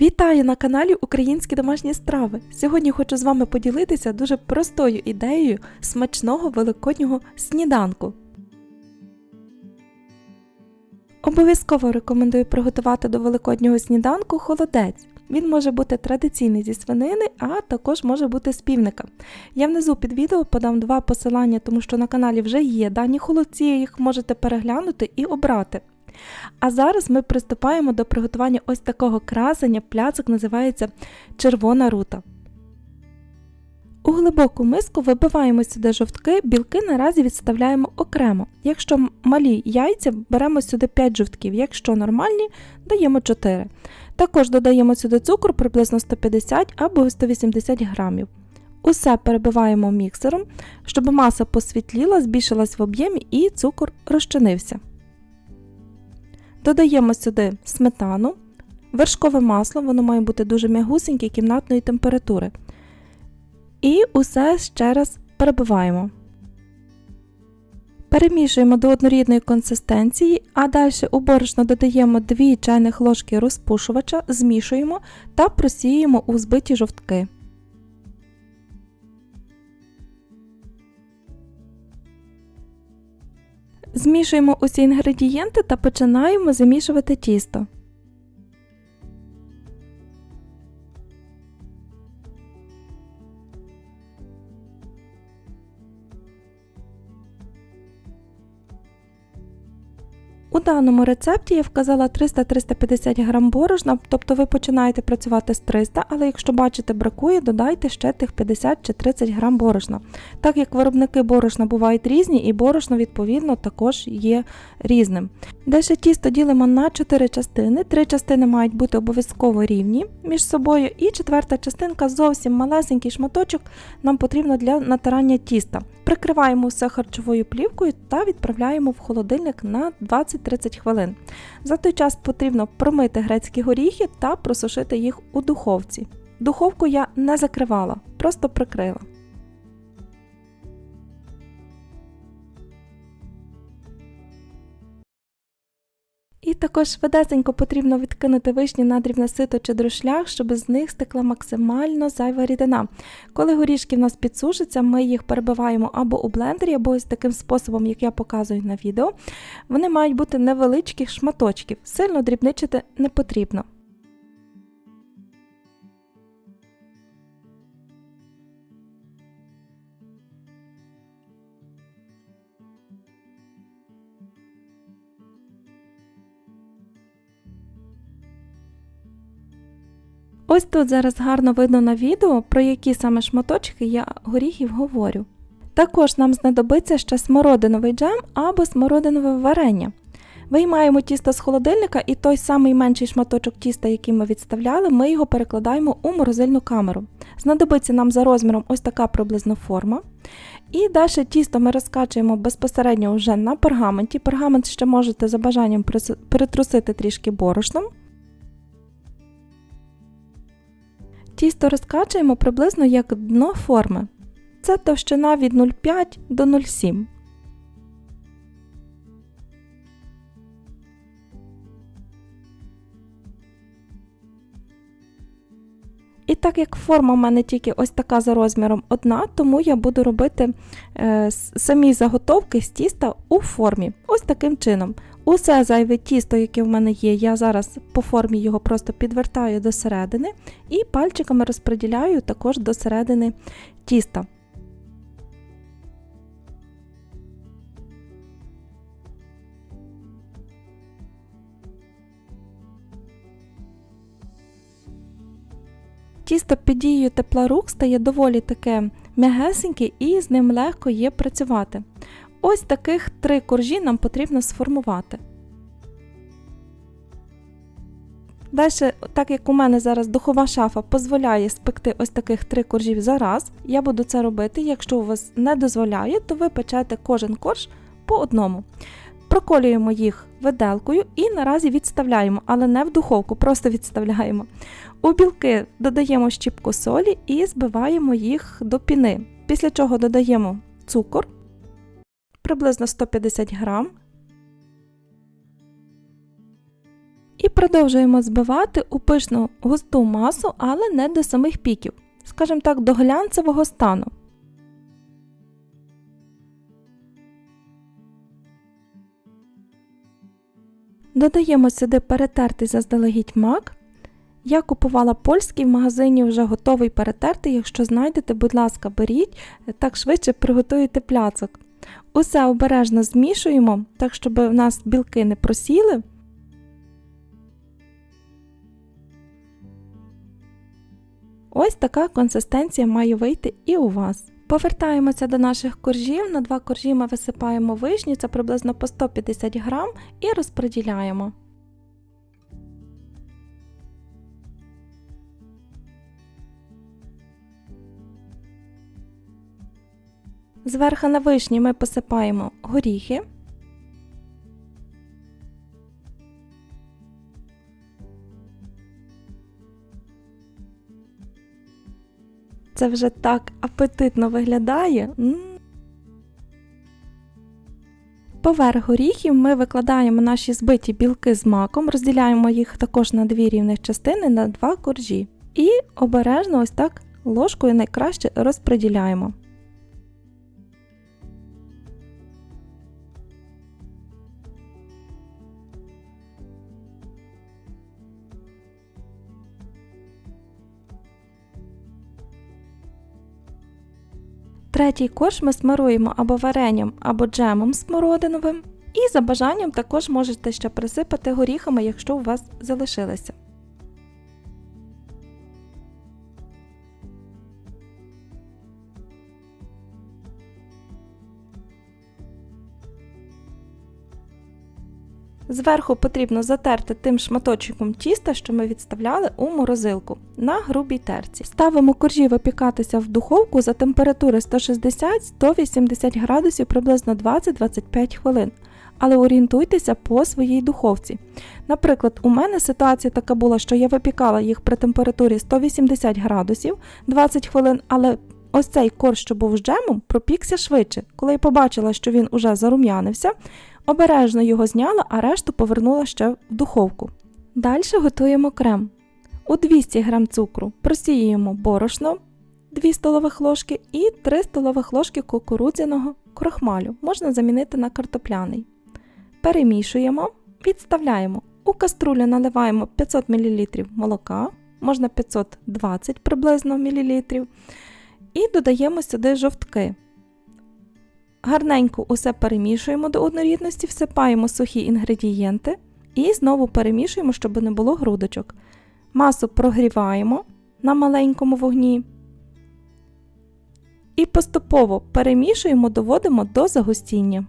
Вітаю на каналі Українські домашні страви. Сьогодні хочу з вами поділитися дуже простою ідеєю смачного великоднього сніданку. Обов'язково рекомендую приготувати до великоднього сніданку холодець. Він може бути традиційний зі свинини, а також може бути з півника. Я внизу під відео подам два посилання, тому що на каналі вже є дані холодці, їх можете переглянути і обрати. А зараз ми приступаємо до приготування ось такого красення. Пляцок називається червона рута. У глибоку миску вибиваємо сюди жовтки, білки наразі відставляємо окремо. Якщо малі яйця, беремо сюди 5 жовтків, якщо нормальні, даємо 4. Також додаємо сюди цукор приблизно 150 або 180 грамів. Усе перебиваємо міксером, щоб маса посвітліла, збільшилась в об'ємі і цукор розчинився. Додаємо сюди сметану, вершкове масло, воно має бути дуже м'ягусеньке кімнатної температури. І усе ще раз перебиваємо. Перемішуємо до однорідної консистенції, а далі у борошно додаємо 2 чайних ложки розпушувача, змішуємо та просіюємо у збиті жовтки. Змішуємо усі інгредієнти та починаємо замішувати тісто. У даному рецепті я вказала 300-350 г борошна, тобто ви починаєте працювати з 300, але якщо бачите бракує, додайте ще тих 50 чи 30 г борошна. Так як виробники борошна бувають різні, і борошно, відповідно, також є різним. Далі тісто ділимо на 4 частини, три частини мають бути обов'язково рівні між собою, і четверта частинка зовсім малесенький шматочок нам потрібно для натирання тіста. Прикриваємо все харчовою плівкою та відправляємо в холодильник на 20-30 хвилин. За той час потрібно промити грецькі горіхи та просушити їх у духовці. Духовку я не закривала, просто прикрила. Також швидесенько потрібно відкинути вишні на дрібне сито чи друшлях, щоб з них стекла максимально зайва рідина. Коли горішки в нас підсушаться, ми їх перебиваємо або у блендері, або ось таким способом, як я показую на відео. Вони мають бути невеличких шматочків, сильно дрібничити не потрібно. Ось тут зараз гарно видно на відео, про які саме шматочки я горіхів говорю. Також нам знадобиться ще смородиновий джем або смородинове варення. Виймаємо тісто з холодильника і той самий менший шматочок тіста, який ми відставляли, ми його перекладаємо у морозильну камеру. Знадобиться нам за розміром ось така приблизно форма. І далі тісто ми розкачуємо безпосередньо вже на пергаменті. Пергамент ще можете за бажанням перетрусити трішки борошном. Тісто розкачуємо приблизно як дно форми. Це товщина від 0,5 до 0,7. І так як форма в мене тільки ось така за розміром одна, тому я буду робити е, самі заготовки з тіста у формі. Ось таким чином. Усе зайве тісто, яке в мене є, я зараз по формі його просто підвертаю до середини і пальчиками розподіляю також до середини тіста. Тісто під дією тепла рук стає доволі таке м'ягесеньке і з ним легко є працювати. Ось таких три коржі нам потрібно сформувати. Далі, так як у мене зараз духова шафа дозволяє спекти ось таких три коржів за раз, я буду це робити. Якщо у вас не дозволяє, то ви печете кожен корж по одному. Проколюємо їх виделкою і наразі відставляємо, але не в духовку, просто відставляємо. У білки додаємо щіпку солі і збиваємо їх до піни. Після чого додаємо цукор, приблизно 150 грам, І продовжуємо збивати у пишну густу масу, але не до самих піків, скажімо так, до глянцевого стану. Додаємо сюди перетертий заздалегідь мак. Я купувала польський в магазині вже готовий перетертий. Якщо знайдете, будь ласка, беріть, так швидше приготуєте пляцок. Усе обережно змішуємо, так щоб в нас білки не просіли. Ось така консистенція має вийти і у вас. Повертаємося до наших коржів. На два коржі ми висипаємо вишні, це приблизно по 150 грам, і розподіляємо. Зверху на вишні ми посипаємо горіхи. Це вже так апетитно виглядає. Поверх горіхів ми викладаємо наші збиті білки з маком, розділяємо їх також на дві рівних частини на два коржі. І обережно ось так ложкою найкраще розподіляємо. Третій корж ми смаруємо або варенням, або джемом смородиновим. І за бажанням також можете ще присипати горіхами, якщо у вас залишилися. Зверху потрібно затерти тим шматочком тіста, що ми відставляли у морозилку на грубій терці. Ставимо коржі випікатися в духовку за температури 160-180 градусів приблизно 20-25 хвилин. Але орієнтуйтеся по своїй духовці. Наприклад, у мене ситуація така була, що я випікала їх при температурі 180 градусів 20 хвилин, але ось цей корж, що був з джемом, пропікся швидше. Коли я побачила, що він уже зарум'янився, Обережно його зняла, а решту повернула ще в духовку. Далі готуємо крем. У 200 г цукру просіюємо борошно 2 столових ложки і 3 столових ложки кукурудзяного крохмалю, можна замінити на картопляний. Перемішуємо, відставляємо. У каструлю наливаємо 500 мл молока, можна 520 приблизно мл, і додаємо сюди жовтки. Гарненько усе перемішуємо до однорідності, всипаємо сухі інгредієнти і знову перемішуємо, щоб не було грудочок. Масу прогріваємо на маленькому вогні. І поступово перемішуємо, доводимо до загустіння.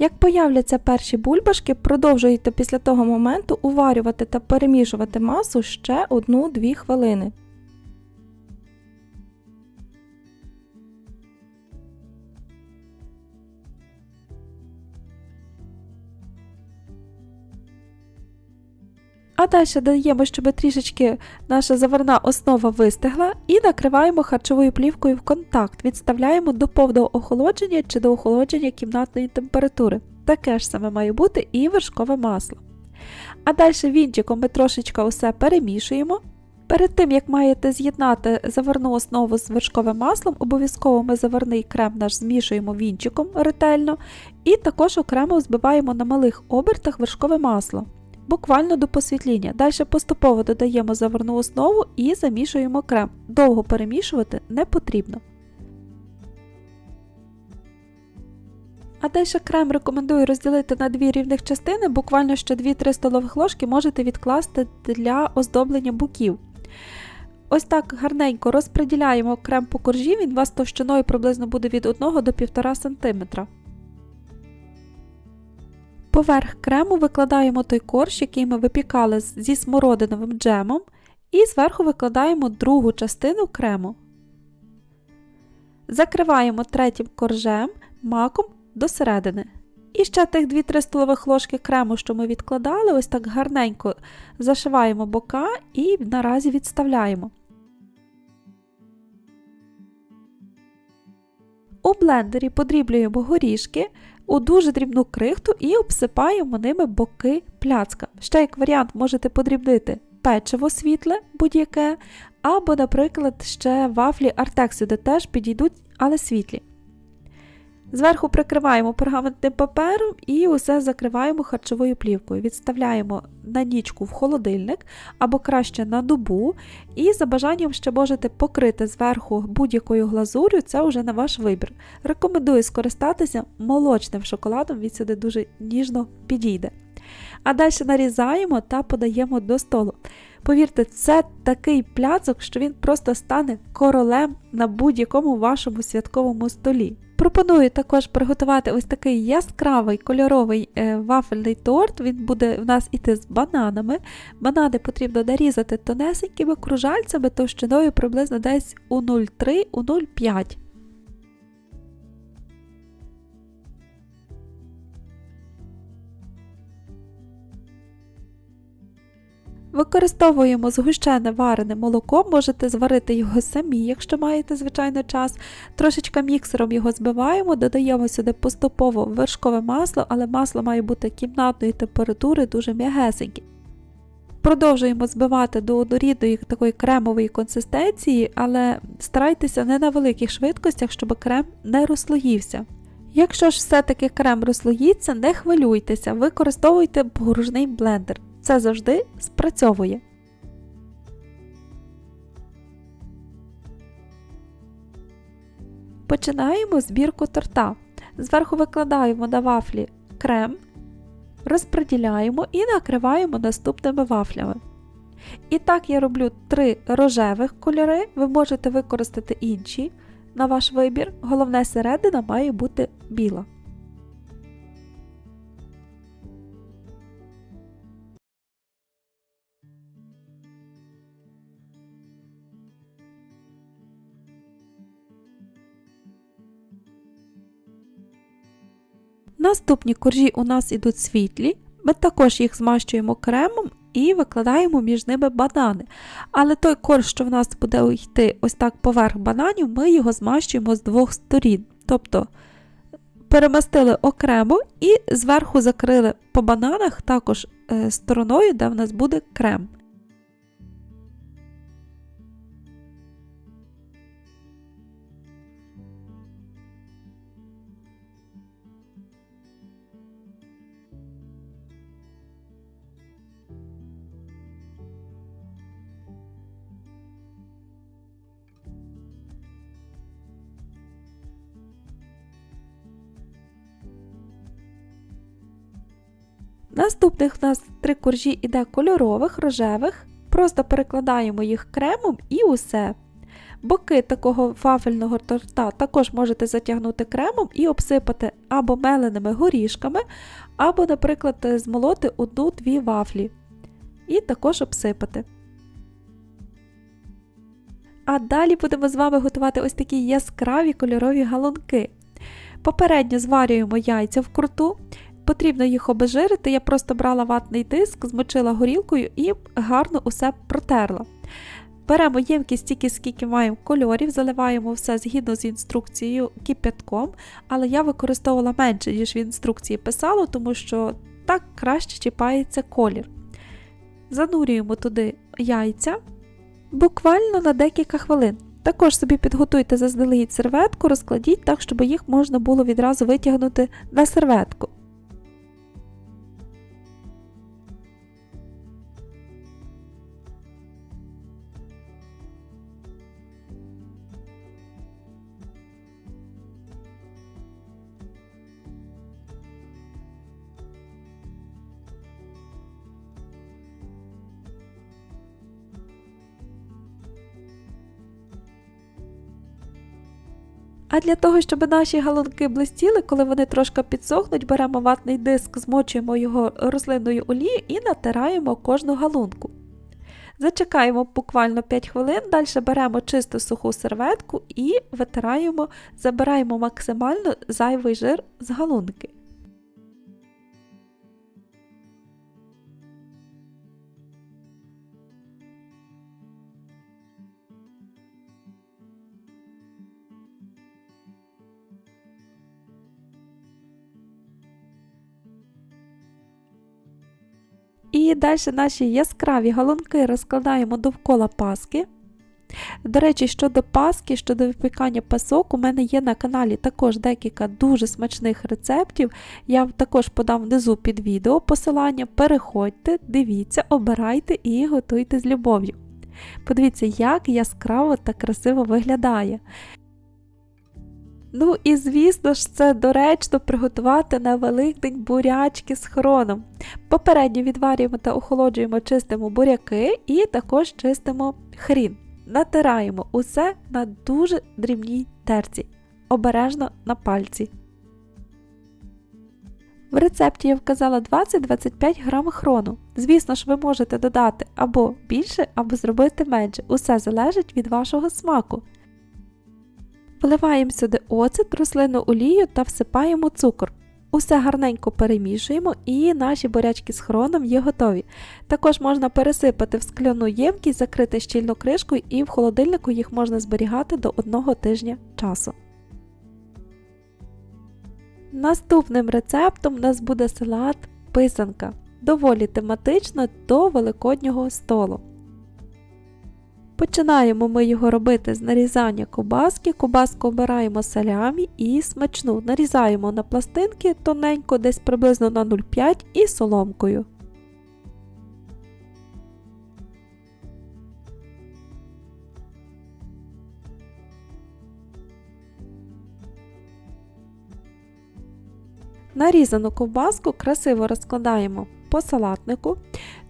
Як появляться перші бульбашки, продовжуйте після того моменту уварювати та перемішувати масу ще 1-2 хвилини. А далі даємо, щоб трішечки наша заварна основа вистигла, і накриваємо харчовою плівкою в контакт, відставляємо до повного охолодження чи до охолодження кімнатної температури. Таке ж саме має бути і вершкове масло. А далі вінчиком ми трошечки усе перемішуємо. Перед тим, як маєте з'єднати заварну основу з вершковим маслом, обов'язково ми заварний крем наш змішуємо вінчиком ретельно, і також окремо збиваємо на малих обертах вершкове масло буквально до посвітління. Далі поступово додаємо заварну основу і замішуємо крем. Довго перемішувати не потрібно. А далі крем рекомендую розділити на дві рівних частини, буквально ще 2-3 столових ложки можете відкласти для оздоблення боків. Ось так гарненько розподіляємо крем по коржі, він вас товщиною приблизно буде від 1 до 1,5 см. Поверх крему викладаємо той корж, який ми випікали зі смородиновим джемом, і зверху викладаємо другу частину крему. Закриваємо третім коржем маком до середини. І ще тих 2-3 столових ложки крему, що ми відкладали, ось так гарненько зашиваємо бока і наразі відставляємо. У блендері подріблюємо горішки у дуже дрібну крихту і обсипаємо ними боки пляцка. Ще як варіант можете подрібнити печиво світле будь-яке, або, наприклад, ще вафлі Артек сюди теж підійдуть, але світлі. Зверху прикриваємо пергаментним папером і усе закриваємо харчовою плівкою. Відставляємо на нічку в холодильник або краще на добу, і за бажанням ще можете покрити зверху будь-якою глазур'ю, це вже на ваш вибір. Рекомендую скористатися молочним шоколадом, він сюди дуже ніжно підійде. А далі нарізаємо та подаємо до столу. Повірте, це такий пляцок, що він просто стане королем на будь-якому вашому святковому столі. Пропоную також приготувати ось такий яскравий кольоровий е, вафельний торт. Він буде в нас іти з бананами. Банани потрібно нарізати тонесенькими кружальцями товщиною приблизно десь у 0,3 Використовуємо згущене варене молоко, можете зварити його самі, якщо маєте звичайно час. Трошечка міксером його збиваємо, додаємо сюди поступово вершкове масло, але масло має бути кімнатної температури, дуже м'ягесеньке. Продовжуємо збивати до однорідної такої кремової консистенції, але старайтеся не на великих швидкостях, щоб крем не розслоївся. Якщо ж все-таки крем розслоїться, не хвилюйтеся, використовуйте погружний блендер. Це завжди спрацьовує. Починаємо збірку торта. Зверху викладаємо на вафлі крем, розподіляємо і накриваємо наступними вафлями. І так я роблю три рожевих кольори, ви можете використати інші на ваш вибір. Головне середина має бути біла. Наступні коржі у нас ідуть світлі, ми також їх змащуємо кремом і викладаємо між ними банани. Але той корж, що в нас буде йти ось так поверх бананів, ми його змащуємо з двох сторін. Тобто перемастили окремо і зверху закрили по бананах також е, стороною, де в нас буде крем. Наступних в нас три коржі іде кольорових, рожевих. Просто перекладаємо їх кремом і усе. Боки такого вафельного торта також можете затягнути кремом і обсипати або меленими горішками, або, наприклад, змолоти одну-дві вафлі. І також обсипати. А далі будемо з вами готувати ось такі яскраві кольорові галунки. Попередньо зварюємо яйця в круту, Потрібно їх обезжирити, я просто брала ватний диск, змочила горілкою і гарно усе протерла. Беремо ємкість стільки, скільки маємо кольорів, заливаємо все згідно з інструкцією кипятком, але я використовувала менше, ніж в інструкції писало, тому що так краще чіпається колір. Занурюємо туди яйця буквально на декілька хвилин. Також собі підготуйте заздалегідь серветку, розкладіть так, щоб їх можна було відразу витягнути на серветку. А для того, щоб наші галунки блистіли, коли вони трошки підсохнуть, беремо ватний диск, змочуємо його рослинною олією і натираємо кожну галунку. Зачекаємо буквально 5 хвилин, далі беремо чисту суху серветку і витираємо, забираємо максимально зайвий жир з галунки. І далі наші яскраві галунки розкладаємо довкола паски. До речі, щодо паски, щодо випікання пасок, у мене є на каналі також декілька дуже смачних рецептів. Я також подам внизу під відео посилання. Переходьте, дивіться, обирайте і готуйте з любов'ю. Подивіться, як яскраво та красиво виглядає. Ну і звісно ж, це доречно приготувати на Великдень бурячки з хроном. Попередньо відварюємо та охолоджуємо, чистимо буряки і також чистимо хрін. Натираємо усе на дуже дрібній терці, обережно на пальці. В рецепті я вказала 20-25 грам хрону. Звісно ж, ви можете додати або більше, або зробити менше. Усе залежить від вашого смаку. Вливаємо сюди оцет, рослинну олію та всипаємо цукор. Усе гарненько перемішуємо і наші бурячки з хроном є готові. Також можна пересипати в скляну ємкість, закрити щільно кришкою і в холодильнику їх можна зберігати до одного тижня часу. Наступним рецептом у нас буде салат писанка. Доволі тематично до великоднього столу. Починаємо ми його робити з нарізання кобаски. Кобаску обираємо салямі і смачну. Нарізаємо на пластинки тоненько, десь приблизно на 0,5 і соломкою. Нарізану ковбаску красиво розкладаємо по салатнику.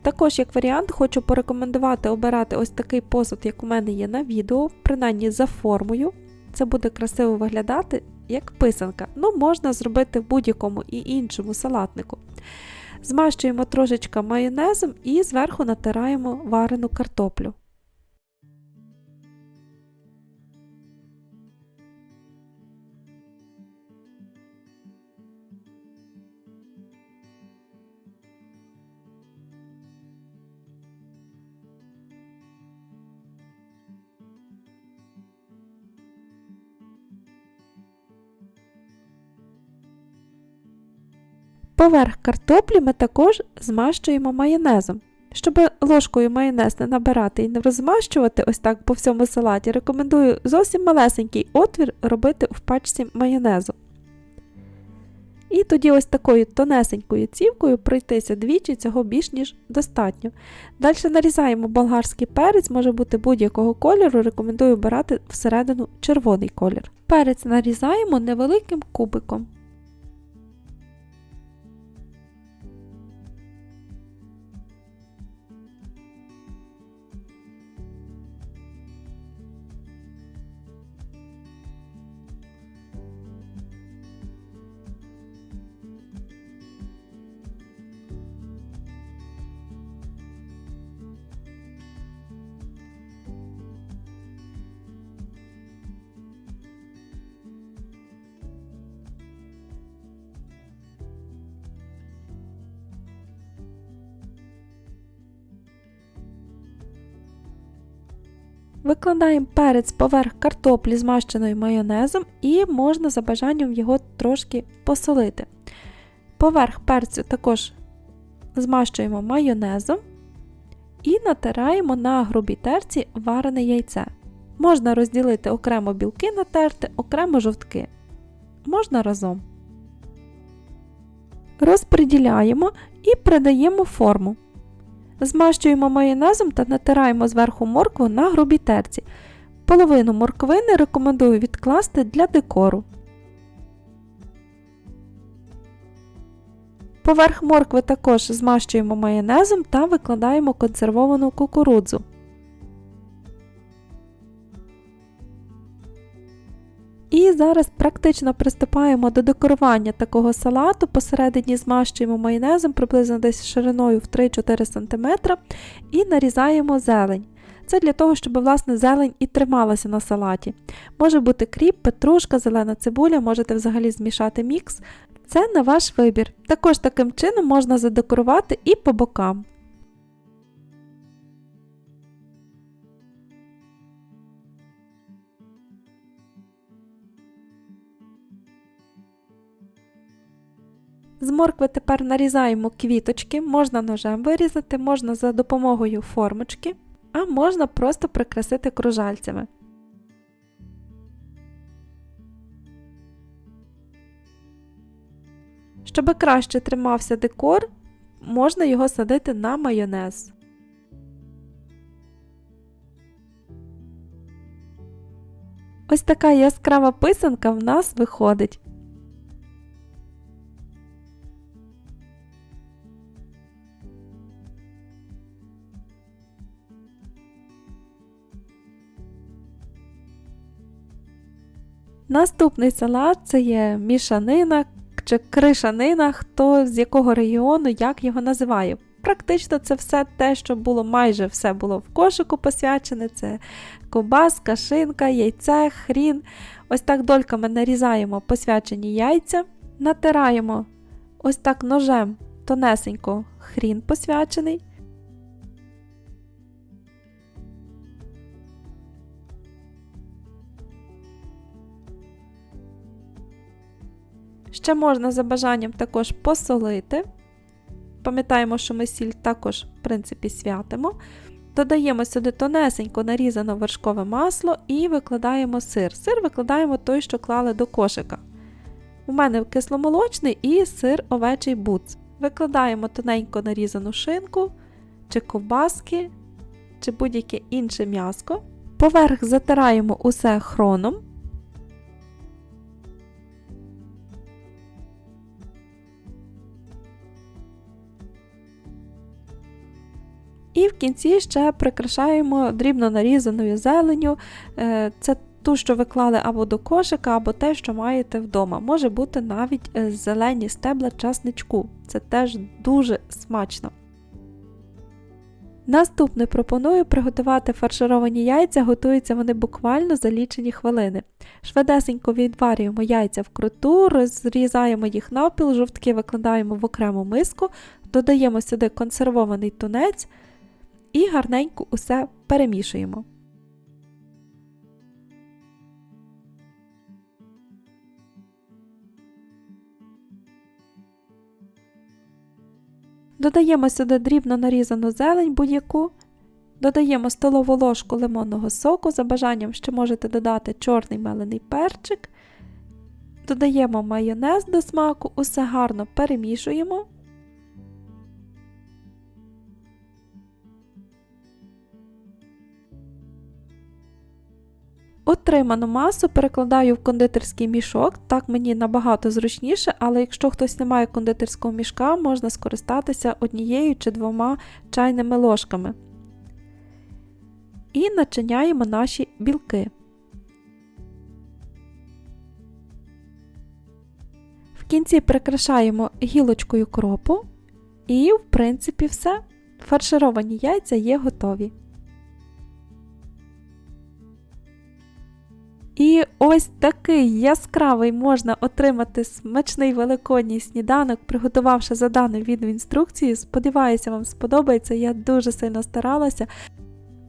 Також, як варіант, хочу порекомендувати обирати ось такий посуд, як у мене є на відео, принаймні за формою. Це буде красиво виглядати як писанка. Ну, можна зробити в будь-якому і іншому салатнику. Змащуємо трошечка майонезом і зверху натираємо варену картоплю. Поверх картоплі ми також змащуємо майонезом. Щоб ложкою майонез не набирати і не розмащувати ось так по всьому салаті, рекомендую зовсім малесенький отвір робити в пачці майонезу. І тоді ось такою тонесенькою цівкою пройтися двічі, цього більш ніж достатньо. Далі нарізаємо болгарський перець, може бути будь-якого кольору, рекомендую обирати всередину червоний колір. Перець нарізаємо невеликим кубиком. Викладаємо перець поверх картоплі, змащеної майонезом, і можна за бажанням його трошки посолити. Поверх перцю також змащуємо майонезом і натираємо на грубій терці варене яйце. Можна розділити окремо білки натерти, окремо жовтки. Можна разом. Розподіляємо і придаємо форму. Змащуємо майонезом та натираємо зверху моркву на грубій терці. Половину морквини рекомендую відкласти для декору. Поверх моркви також змащуємо майонезом та викладаємо консервовану кукурудзу. І зараз практично приступаємо до декорування такого салату. Посередині змащуємо майонезом приблизно десь шириною в 3-4 см і нарізаємо зелень. Це для того, щоб власне зелень і трималася на салаті. Може бути кріп, петрушка, зелена цибуля, можете взагалі змішати мікс. Це на ваш вибір. Також таким чином можна задекорувати і по бокам. З моркви тепер нарізаємо квіточки, можна ножем вирізати, можна за допомогою формочки, а можна просто прикрасити кружальцями. Щоб краще тримався декор, можна його садити на майонез. Ось така яскрава писанка в нас виходить. Наступний салат це є мішанина чи кришанина, хто з якого регіону, як його називає. Практично це все те, що було майже все було в кошику посвячене. Це ковбаска, шинка, яйце, хрін. Ось так дольками нарізаємо посвячені яйця, натираємо ось так ножем тонесенько хрін посвячений. Ще можна за бажанням також посолити. Пам'ятаємо, що ми сіль також, в принципі, святимо. Додаємо сюди тонесенько нарізане вершкове масло і викладаємо сир. Сир викладаємо той, що клали до кошика. У мене кисломолочний і сир овечий буц. Викладаємо тоненько нарізану шинку, чи ковбаски, чи будь-яке інше м'яско. Поверх затираємо усе хроном. В кінці ще прикрашаємо дрібно нарізаною зеленю. Е, Це ту, що ви клали або до кошика, або те, що маєте вдома. Може бути навіть е, зелені стебла часничку. Це теж дуже смачно. Наступне пропоную приготувати фаршировані яйця, готуються вони буквально за лічені хвилини. Швидесенько відварюємо яйця вкруту, розрізаємо їх навпіл, жовтки викладаємо в окрему миску, додаємо сюди консервований тунець і гарненько усе перемішуємо. Додаємо сюди дрібно нарізану зелень будь-яку. Додаємо столову ложку лимонного соку. За бажанням ще можете додати чорний мелений перчик. Додаємо майонез до смаку, усе гарно перемішуємо. Отриману масу перекладаю в кондитерський мішок, так мені набагато зручніше, але якщо хтось не має кондитерського мішка, можна скористатися однією чи двома чайними ложками. І начиняємо наші білки. В кінці прикрашаємо гілочкою кропу, і, в принципі, все. Фаршировані яйця є готові. Ось такий яскравий можна отримати смачний великодній сніданок, приготувавши за даною відеоінструкцією. Сподіваюся, вам сподобається. Я дуже сильно старалася.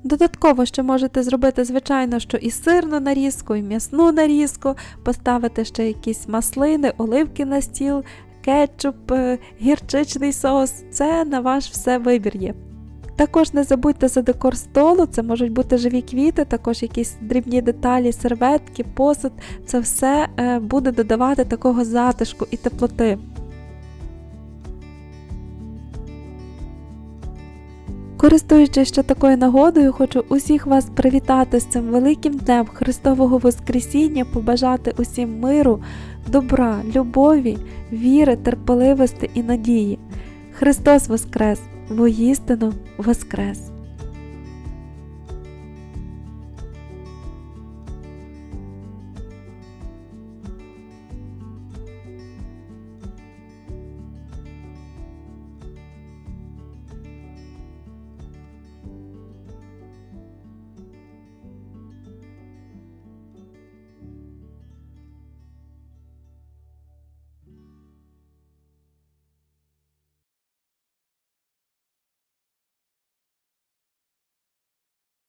Додатково ще можете зробити, звичайно, що і сирну нарізку, і м'ясну нарізку, поставити ще якісь маслини, оливки на стіл, кетчуп, е, гірчичний соус. Це на ваш все вибір є. Також не забудьте за декор столу, це можуть бути живі квіти, також якісь дрібні деталі, серветки, посуд. Це все е, буде додавати такого затишку і теплоти. Користуючись ще такою нагодою, хочу усіх вас привітати з цим великим днем Христового Воскресіння, побажати усім миру, добра, любові, віри, терпеливості і надії. Христос Воскрес! Воістину воскрес!